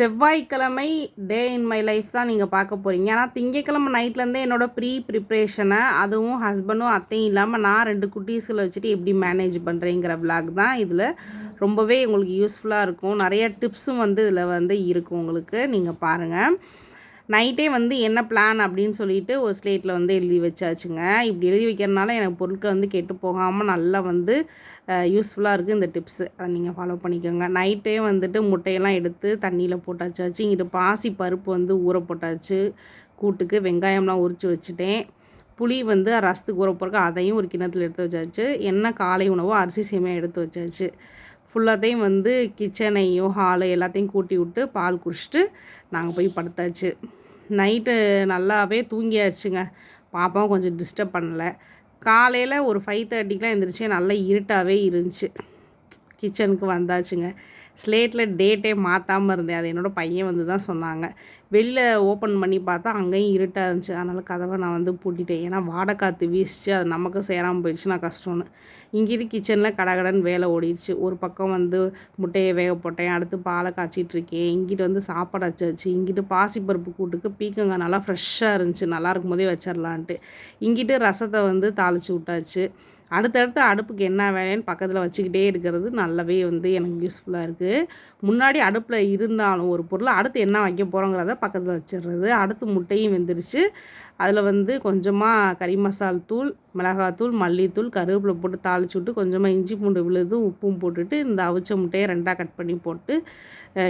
செவ்வாய்க்கிழமை டே in my life தான் நீங்கள் பார்க்க போகிறீங்க ஆனால் திங்கக்கிழமை நைட்லேருந்தே என்னோடய ப்ரீ ப்ரிப்ரேஷனை அதுவும் ஹஸ்பண்டும் அத்தையும் இல்லாமல் நான் ரெண்டு குட்டீஸில் வச்சுட்டு எப்படி மேனேஜ் பண்ணுறேங்கிற விளாக் தான் இதில். ரொம்பவே உங்களுக்கு யூஸ்ஃபுல்லாக இருக்கும். நிறைய டிப்ஸும் வந்து இதில் வந்து இருக்கும் உங்களுக்கு. நீங்கள் பாருங்கள் நைட்டே வந்து என்ன பிளான் அப்படின்னு சொல்லிட்டு ஒரு ஸ்லேட்டில் வந்து எழுதி வச்சாச்சுங்க. இப்படி எழுதி வைக்கிறதுனால எனக்கு பொருட்கள் வந்து கெட்டு போகாமல் நல்லா வந்து யூஸ்ஃபுல்லாக இருக்குது இந்த டிப்ஸு அதை நீங்கள் ஃபாலோ பண்ணிக்கோங்க. நைட்டே வந்துட்டு முட்டையெல்லாம் எடுத்து தண்ணியில் போட்டாச்சாச்சு இங்கிட்டு பாசி பருப்பு வந்து ஊற போட்டாச்சு. கூட்டுக்கு வெங்காயம்லாம் உரித்து வச்சுட்டேன். புளி வந்து ரசத்துக்கு ஊற போகிறக்கு அதையும் ஒரு கிணத்துல எடுத்து வச்சாச்சு. என்ன காலை உணவோ அரிசி சேமியாக எடுத்து வச்சாச்சு. ஃபுல்லாத்தையும் வந்து கிச்சனையும் ஹாலு எல்லாத்தையும் கூட்டி விட்டு பால் குடிச்சிட்டு நாங்கள் போய் படுத்தாச்சு. நைட்டு நல்லாவே தூங்கியாச்சுங்க. பாப்பாவும் கொஞ்சம் டிஸ்டர்ப் பண்ணலை. காலையில் ஒரு ஃபைவ் தேர்ட்டிக்கெலாம் எழுந்திரிச்சு நல்லா இருட்டாகவே இருந்துச்சு. கிச்சனுக்கு வந்தாச்சுங்க. ஸ்லேட்டில் டேட்டே மாற்றாமல் இருந்தேன். அது என்னோடய பையன் வந்து தான் சொன்னாங்க. வெளில ஓப்பன் பண்ணி பார்த்தா அங்கேயும் இருட்டாக இருந்துச்சு. அதனால் கதவை நான் வந்து பூட்டிட்டேன். ஏன்னா வாடை காற்று வீசிச்சு. அது நமக்கு சேராமல் போயிடுச்சுன்னா கஷ்டம்னு. இங்கிட்டு கிச்சனில் கடகடன்னு வேலை ஓடிடுச்சு. ஒரு பக்கம் வந்து முட்டையை வேக போட்டேன். அடுத்து பாலை காய்ச்சிட்ருக்கேன் இங்கிட்டு வந்து சாப்பாடு வச்சாச்சு இங்கிட்டு பாசிப்பருப்பு கூட்டுக்கு பீக்கங்காய் நல்லா ஃப்ரெஷ்ஷாக இருந்துச்சு. நல்லா இருக்கும் போதே வச்சிடலான்ட்டு இங்கிட்டு ரசத்தை வந்து தாளித்து விட்டாச்சு. அடுத்தடுத்து அடுப்புக்கு என்ன வேலைன்னு பக்கத்தில் வச்சுக்கிட்டே இருக்கிறது நல்லாவே வந்து எனக்கு யூஸ்ஃபுல்லாக இருக்குது முன்னாடி அடுப்பில் இருந்தாலும் ஒரு பொருளை அடுத்து என்ன வைக்க போகிறோங்கிறத பக்கத்தில் வச்சிடுறது. அடுத்து முட்டையும் வெந்துருச்சு. அதில் வந்து கொஞ்சமாக கறி மசால் தூள் மிளகாத்தூள் மல்லித்தூள் கருவேப்பிலை போட்டு தாளிச்சு விட்டு கொஞ்சமாக இஞ்சி பூண்டு விழுது உப்பும் போட்டுட்டு இந்த அவிச்ச முட்டையை ரெண்டாக கட் பண்ணி போட்டு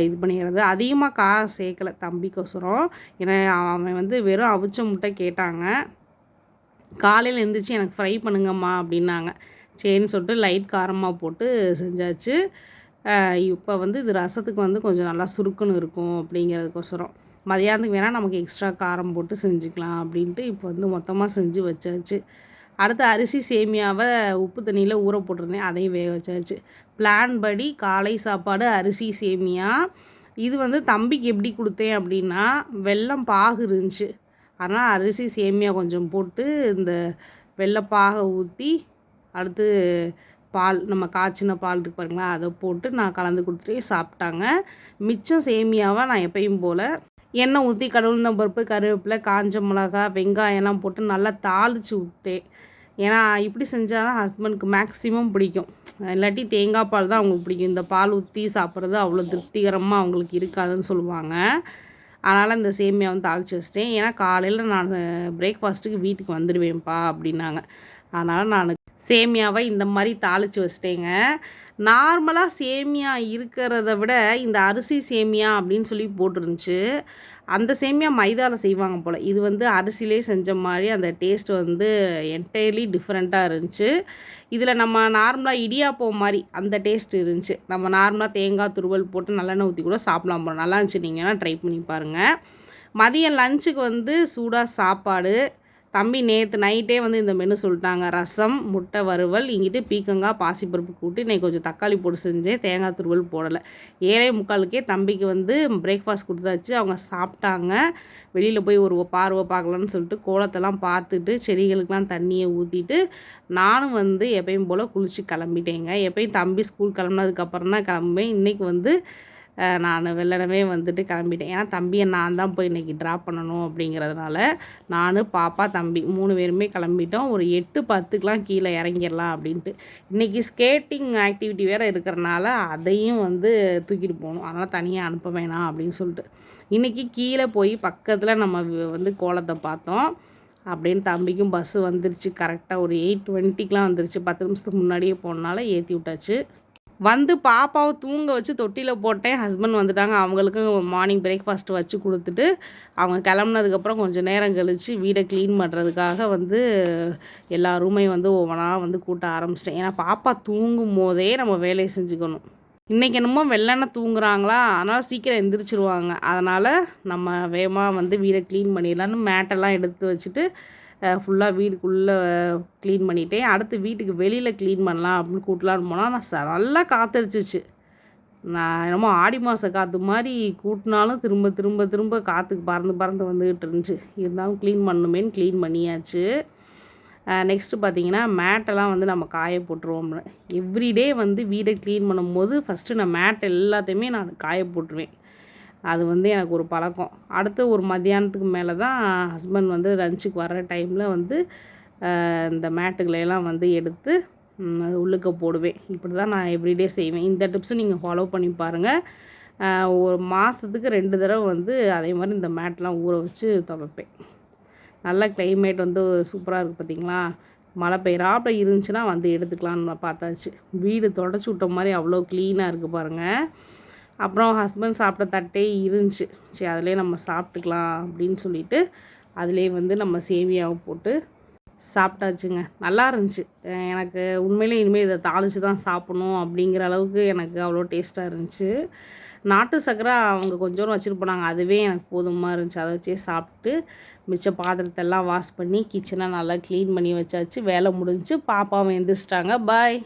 இது பண்ணிடுறது அதிகமாக கா சேர்க்கலை தம்பிக்கோசரம். ஏன்னா அவன் வந்து வெறும் அவிச்ச முட்டை கேட்டாங்க. காலையில் எழுந்திரிச்சி எனக்கு ஃப்ரை பண்ணுங்கம்மா அப்படின்னாங்க. சரின்னு சொல்லிட்டு லைட் காரமாக போட்டு செஞ்சாச்சு. இப்போ வந்து இது ரசத்துக்கு வந்து கொஞ்சம் நல்லா சுருக்குன்னு இருக்கும் அப்படிங்கிறதுக்கோசரம். மதியானத்துக்கு வேணால் நமக்கு எக்ஸ்ட்ரா காரம் போட்டு செஞ்சுக்கலாம் அப்படின்ட்டு இப்போ வந்து மொத்தமாக செஞ்சு வச்சாச்சு. அடுத்து அரிசி சேமியாவை உப்பு தண்ணியில் ஊற போட்டிருந்தேன். அதையும் வேக வச்சாச்சு. பிளான் படி காலை சாப்பாடு அரிசி சேமியா. இது வந்து தம்பிக்கு எப்படி கொடுத்தேன் அப்படின்னா வெள்ளம் பாகு இருந்துச்சு. அதனால் அரிசி சேமியா கொஞ்சம் போட்டு இந்த வெள்ளைப்பாக ஊற்றி அடுத்து பால் நம்ம காய்ச்சின பால் இருக்கு பாருங்களா அதை போட்டு நான் கலந்து கொடுத்துட்டே சாப்பிட்டாங்க. மிச்சம் சேமியாவை நான் எப்பயும் போல் எண்ணெய் ஊற்றி கடவுள் பருப்பு கருவேப்பிலை காஞ்ச மிளகா வெங்காயம்லாம் போட்டு நல்லா தாளித்து விட்டேன் ஏன்னா இப்படி செஞ்சால் தான் ஹஸ்பண்டுக்கு மேக்ஸிமம் பிடிக்கும். இல்லாட்டி தேங்காய் பால் தான் அவங்களுக்கு பிடிக்கும். இந்த பால் ஊற்றி சாப்பிட்றது அவ்வளோ திருப்திகரமாக அவங்களுக்கு இருக்காதுன்னு சொல்லுவாங்க. அதனால் இந்த சேமியா வந்து தாளித்து வச்சிட்டேன். ஏன்னா காலையில் நான் பிரேக்ஃபாஸ்ட்டுக்கு வீட்டுக்கு வந்துடுவேன்ப்பா அப்படின்னாங்க. அதனால் நான் சேமியாவை இந்த மாதிரி தாளித்து வச்சிட்டேங்க. நார்மலாக சேமியா இருக்கிறத விட இந்த அரிசி சேமியா அப்படின்னு சொல்லி போட்டிருந்துச்சு. அந்த சேமியா மைதாவில் செய்வாங்க போல். இது வந்து அரிசிலே செஞ்ச மாதிரி அந்த டேஸ்ட் வந்து என்டையர்லி டிஃப்ரெண்ட்டாக இருந்துச்சு. இதில் நம்ம நார்மலாக இடியாப்பம் மாதிரி அந்த டேஸ்ட் இருந்துச்சு. நம்ம நார்மலாக தேங்காய் துருவல் போட்டு நல்லெண்ணெய் ஊற்றி கூட சாப்பிடலாம் போகிறோம் நல்லா இருந்துச்சு. நீங்கள் ட்ரை பண்ணி பாருங்கள் மதியம் லஞ்சுக்கு வந்து சூடாக சாப்பாடு தம்பி நேற்று நைட்டே வந்து இந்த மெனு சொல்லிட்டாங்க. ரசம் முட்டை வறுவல் இங்கிட்டு பீக்கங்காய் பாசிப்பருப்பு கூட்டி. இன்றைக்கி கொஞ்சம் தக்காளி போட்டு செஞ்சேன். தேங்காய் துருவல் போடலை. ஏழை முக்காலுக்கே தம்பிக்கு வந்து பிரேக்ஃபாஸ்ட் கொடுத்தாச்சு. அவங்க சாப்பிட்டாங்க. வெளியில் போய் ஒரு பார்வை பார்க்கலான்னு சொல்லிட்டு கோலத்தெல்லாம் பார்த்துட்டு செடிகளுக்கெலாம் தண்ணியை ஊற்றிட்டு நானும் வந்து எப்பயும் போல் குளித்து கிளம்பிட்டேங்க. எப்பயும் தம்பி ஸ்கூல் கிளம்புனதுக்கப்புறம் தான் கிளம்புவேன். இன்றைக்கி வந்து நான் வெள்ளனவே வந்துட்டு கிளம்பிட்டேன். ஏன்னா தம்பியை நான் தான் போய் இன்றைக்கி ட்ராப் பண்ணணும் அப்படிங்கிறதுனால நான் பாப்பா தம்பி மூணு பேருமே கிளம்பிட்டோம். ஒரு எட்டு பத்துக்கெலாம் கீழே இறங்கிடலாம் அப்படின்ட்டு. இன்றைக்கி ஸ்கேட்டிங் ஆக்டிவிட்டி வேறு இருக்கிறனால அதையும் வந்து தூக்கிட்டு போகணும். அதனால் தனியாக அனுப்ப வேணாம் அப்படின்னு சொல்லிட்டு. இன்றைக்கி கீழே போய் பக்கத்தில் நம்ம வந்து கோலத்தை பார்த்தோம். அப்படின்னு தம்பிக்கும் பஸ்ஸு வந்துருச்சு. கரெக்டாக ஒரு எயிட் டுவெண்ட்டிக்கெலாம் வந்துருச்சு. பத்து நிமிஷத்துக்கு முன்னாடியே போனனால ஏற்றி விட்டாச்சு. வந்து பாப்பாவை தூங்க வச்சு தொட்டியில் போட்டேன். ஹஸ்பண்ட் வந்துட்டாங்க. அவங்களுக்கு மார்னிங் பிரேக்ஃபாஸ்ட் வச்சு கொடுத்துட்டு அவங்க கிளம்புனதுக்கப்புறம் கொஞ்சம் நேரம் கழித்து வீடை க்ளீன் பண்ணுறதுக்காக வந்து எல்லா ரூமையும் வந்து ஒவ்வொன்றா வந்து கூட்ட ஆரம்பிச்சிட்டேன். ஏன்னா பாப்பா தூங்கும் போதே நம்ம வேலையை செஞ்சுக்கணும். இன்றைக்கி என்னமோ வெள்ளனை தூங்குறாங்களா? அதனால் சீக்கிரம் எந்திரிச்சிருவாங்க. அதனால் நம்ம வேகமாக வந்து வீடை க்ளீன் பண்ணிடலான்னு மேட்டெல்லாம் எடுத்து வச்சுட்டு ஃபுல்லாக வீடுக்குள்ளே க்ளீன் பண்ணிட்டேன். அடுத்து வீட்டுக்கு வெளியில் க்ளீன் பண்ணலாம் அப்படின்னு கூட்டலான்னு போனால் நான் நல்லா காத்தடிச்சிச்சு. நான் என்னமோ ஆடி மாத காற்று மாதிரி கூட்டினாலும் திரும்ப திரும்ப திரும்ப காற்றுக்கு பறந்து பறந்து வந்துக்கிட்டு இருந்துச்சு. இருந்தாலும் க்ளீன் பண்ணுமேன்னு க்ளீன் பண்ணியாச்சு. நெக்ஸ்ட்டு பார்த்தீங்கன்னா மேட்டெல்லாம் வந்து நம்ம காய போட்டுருவோம். எவ்ரிடே வந்து வீடை க்ளீன் பண்ணும்போது ஃபஸ்ட்டு நான் மேட் எல்லாத்தையுமே நான் காய போட்டுருவேன். அது வந்து எனக்கு ஒரு பழக்கம். அடுத்து ஒரு மத்தியானத்துக்கு மேலே தான் ஹஸ்பண்ட் வந்து லஞ்சுக்கு வர்ற டைமில் வந்து இந்த மேட்டுகளையெல்லாம் வந்து எடுத்து அது உள்ளுக்க போடுவேன். இப்படி தான் நான் எவ்ரிடே செய்வேன். இந்த டிப்ஸும் நீங்கள் ஃபாலோ பண்ணி பாருங்கள் ஒரு மாதத்துக்கு ரெண்டு தடவை வந்து அதே மாதிரி இந்த மேட்லாம் ஊற வச்சு துவைப்பேன். நல்ல கிளைமேட் வந்து சூப்பராக இருக்குது பார்த்தீங்களா மழை பெய்யறாப்புல இருந்துச்சுன்னா வந்து எடுத்துக்கலான்னு பார்த்தாச்சு. வீடு தொடச்சி விட்ட மாதிரி அவ்வளோ க்ளீனாக இருக்குது பாருங்கள் அப்புறம் ஹஸ்பண்ட் சாப்பிட்ட தட்டே இருந்துச்சு. சரி அதிலே நம்ம சாப்பிட்டுக்கலாம் அப்படின்னு சொல்லிட்டு அதிலே வந்து நம்ம சேமியாவை போட்டு சாப்பிட்டாச்சுங்க. நல்லா இருந்துச்சு. எனக்கு உண்மையிலே இனிமேல் இதை தாளித்து தான் சாப்பிடணும் அப்படிங்கிற அளவுக்கு எனக்கு அவ்வளோ டேஸ்ட்டாக இருந்துச்சு. நாட்டு சக்கரை அவங்க கொஞ்சோண்டு வச்சுட்டு போனாங்க. அதுவே எனக்கு போதுமாக இருந்துச்சு. அதை வச்சே சாப்பிட்டு மிச்ச பாத்திரத்தெல்லாம் வாஷ் பண்ணி கிச்சனை நல்லா க்ளீன் பண்ணி வச்சாச்சு. வேலை முடிஞ்சு பாப்பாவும் எந்திரிச்சிட்டாங்க. பாய்